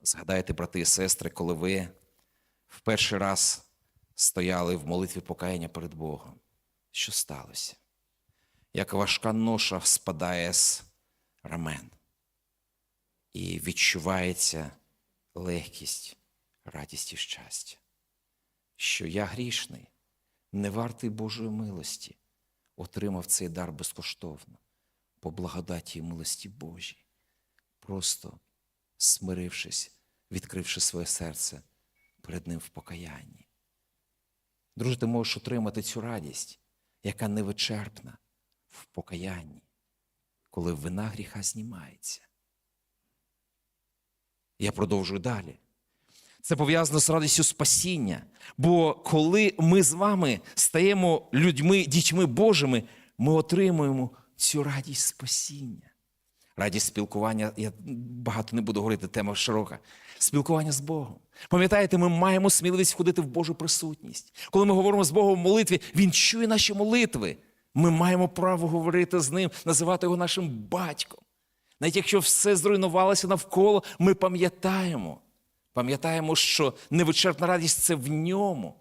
Згадайте, брати і сестри, коли ви в перший раз стояли в молитві покаяння перед Богом. Що сталося? Як важка ноша спадає з рамен, і відчувається легкість, радість і щастя, що я грішний, не вартий Божої милості, отримав цей дар безкоштовно, по благодаті і милості Божій, просто смирившись, відкривши своє серце перед Ним в покаянні. Друже, ти можеш отримати цю радість, яка невичерпна в покаянні, коли вина гріха знімається. Я продовжую далі. Це пов'язано з радістю спасіння. Бо коли ми з вами стаємо людьми, дітьми Божими, ми отримуємо цю радість спасіння. Радість спілкування, я багато не буду говорити, тема широка. Спілкування з Богом. Пам'ятаєте, ми маємо сміливість входити в Божу присутність. Коли ми говоримо з Богом в молитві, Він чує наші молитви. Ми маємо право говорити з Ним, називати його нашим батьком. Навіть якщо все зруйнувалося навколо, ми пам'ятаємо. Пам'ятаємо, що невичерпна радість це в ньому.